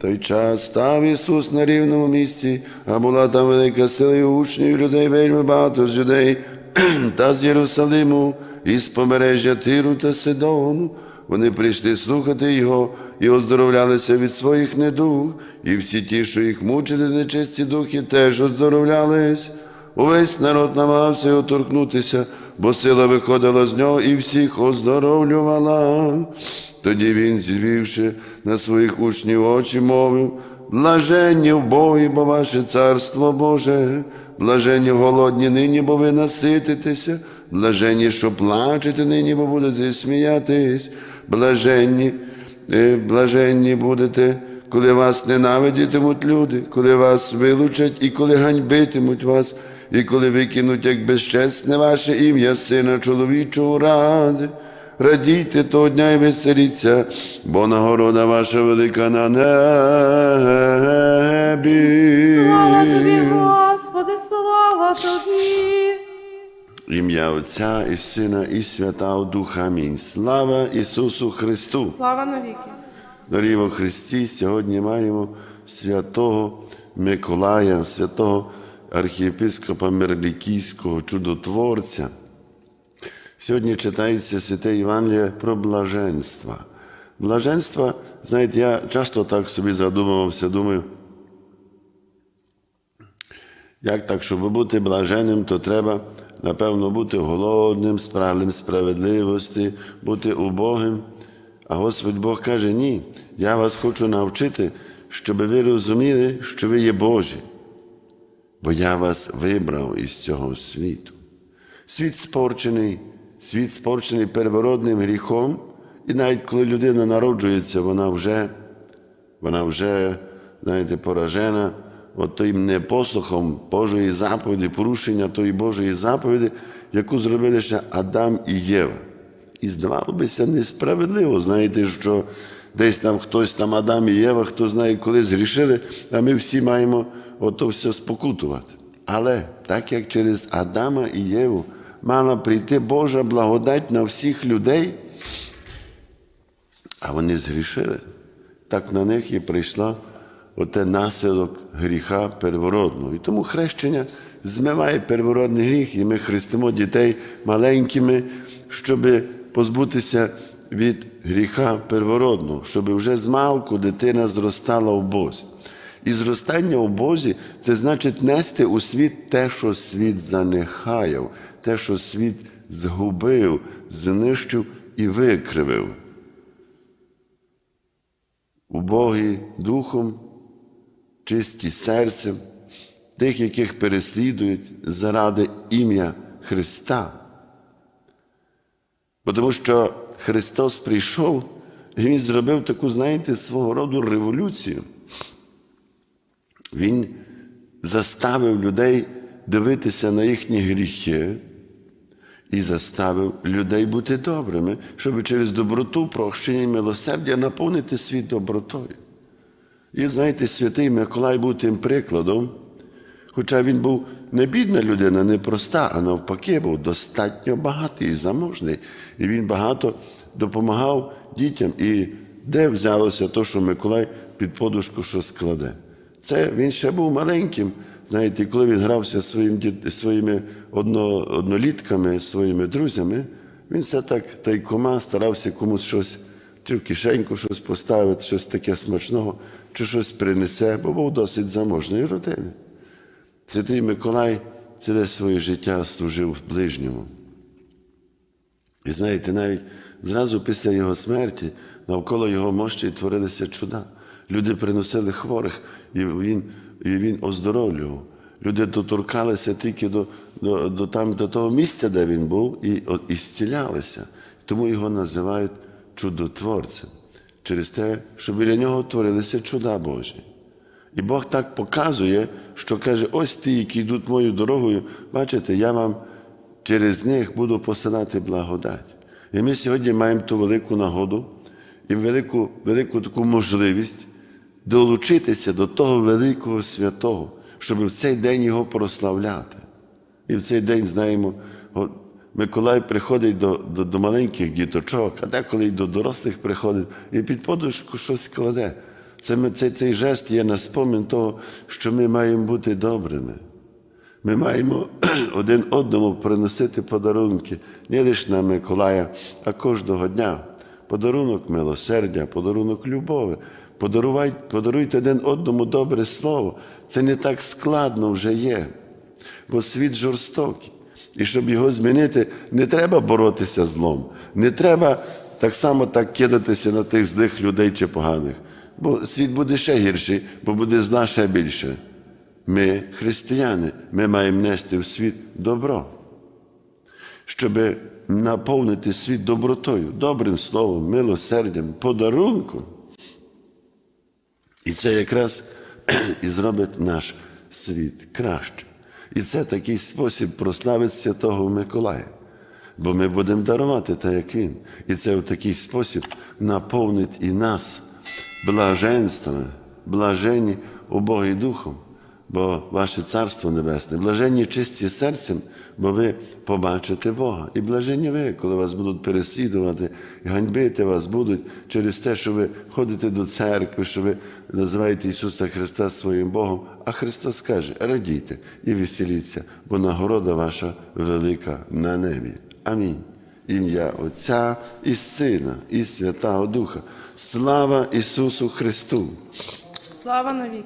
Той час став Ісус на рівному місці, а була там велика сила і учнів, людей вельми багато з людей та з Єрусалиму, і з побережжя Тиру та Сидону. Вони прийшли слухати Його і оздоровлялися від своїх недуг, і всі ті, що їх мучили нечисті духи, теж оздоровлялись. Увесь народ намагався його торкнутися, бо сила виходила з нього і всіх оздоровлювала. Тоді він, звівши на своїх учнів очі, мовив, блаженні в Богі, бо ваше царство Боже, блаженні голодні нині, бо ви насититеся, блаженні, що плачете нині, бо будете сміятись, блаженні, е, блаженні будете, коли вас ненавидітимуть люди, коли вас вилучать і коли ганьбитимуть вас, і коли викинуть як безчесне ваше ім'я, сина чоловічого ради. Радійте того дня і веселіться, бо нагорода ваша велика на небі. Слава тобі, Господи, слава тобі. Ім'я Отця і Сина, і Святого Духа. Амінь. Слава Ісусу Христу! Слава навіки. Дорогі во Христі, сьогодні маємо святого Миколая, святого архієпископа Мерлікійського, чудотворця. Сьогодні читається святе Євангеліє про блаженство. Блаженство, знаєте, я часто так собі задумувався, думаю, як так, щоб бути блаженним, то треба, напевно, бути голодним, справним справедливості, бути убогим. А Господь Бог каже, ні, я вас хочу навчити, щоб ви розуміли, що ви є Божі, бо я вас вибрав із цього світу. Світ спорчений, світ спорчений первородним гріхом, і навіть коли людина народжується, вона вже, вона вже, знаєте, поражена от тим непослухом Божої заповіді, порушення тої Божої заповіді, яку зробили ще Адам і Єва. І здавалося несправедливо, знаєте, що десь там хтось там Адам і Єва, хто знає, коли зрішили, а ми всі маємо ото все спокутувати. Але так як через Адама і Єву мала прийти Божа благодать на всіх людей, а вони згрішили, так на них і прийшла оте наслідок гріха первородного. І тому хрещення змиває первородний гріх, і ми хрестимо дітей маленькими, щоб позбутися від гріха первородного, щоб вже з малку дитина зростала в Бозі. І зростання у Бозі це значить нести у світ те, що світ занехаяв, те, що світ згубив, знищив і викривив. Убогі духом, чисті серцем, тих, яких переслідують заради ім'я Христа. Бо Тому що Христос прийшов, і Він зробив таку, знаєте, свого роду революцію. Він заставив людей дивитися на їхні гріхи і заставив людей бути добрими, щоб через доброту, прощення і милосердя наповнити світ добротою. І знаєте, святий Миколай був тим прикладом, хоча він був не бідна людина, не проста, а навпаки, був достатньо багатий і заможний. І він багато допомагав дітям. І де взялося то, що Миколай під подушку що складе? Це він ще був маленьким. Знаєте, коли він грався своїм, своїми одно, однолітками, своїми друзями, він все так тайкома старався комусь щось, чи в кишеньку щось поставити, щось таке смачного, чи щось принесе, бо був досить заможної родини. Святий Миколай ціле своє життя служив ближньому. І знаєте, навіть зразу після його смерті навколо його мощі творилися чуда. Люди приносили хворих, і він, і він оздоровлював. Люди доторкалися тільки до, до, до, там, до того місця, де він був, і, і зцілялися. Тому його називають чудотворцем через те, що біля нього творилися чуда Божі. І Бог так показує, що каже: ось ті, які йдуть мою дорогою, бачите, я вам через них буду посилати благодать. І ми сьогодні маємо ту велику нагоду і велику, велику таку можливість долучитися до того великого святого, щоб в цей день його прославляти. І в цей день знаємо, Миколай приходить до, до, до маленьких діточок, а деколи й до дорослих приходить і під подушку щось кладе. Це цей, цей жест є на спомин того, що ми маємо бути добрими. Ми маємо один одному приносити подарунки не лише на Миколая, а кожного дня. Подарунок милосердя, подарунок любові. Подаруйте один одному добре слово. Це не так складно вже є, бо світ жорстокий. І щоб його змінити, не треба боротися злом, не треба так само так кидатися на тих злих людей чи поганих. Бо світ буде ще гірший, бо буде зла ще більше. Ми, християни, ми маємо нести в світ добро, щоб наповнити світ добротою, добрим словом, милосердям, подарунком. І це якраз і зробить наш світ краще. І це такий спосіб прославити Святого Миколая. Бо ми будемо дарувати так, як він. І це в такий спосіб наповнить і нас блаженствами, блаженні убогий духом, бо ваше Царство Небесне, блаженні чисті серцем, бо ви побачите Бога. І блаженні ви, коли вас будуть переслідувати, ганьбити вас будуть через те, що ви ходите до церкви, що ви називаєте Ісуса Христа своїм Богом. А Христос каже: радійте і веселіться, бо нагорода ваша велика на небі. Амінь. Ім'я Отця і Сина, і Святого Духа. Слава Ісусу Христу! Слава навіки.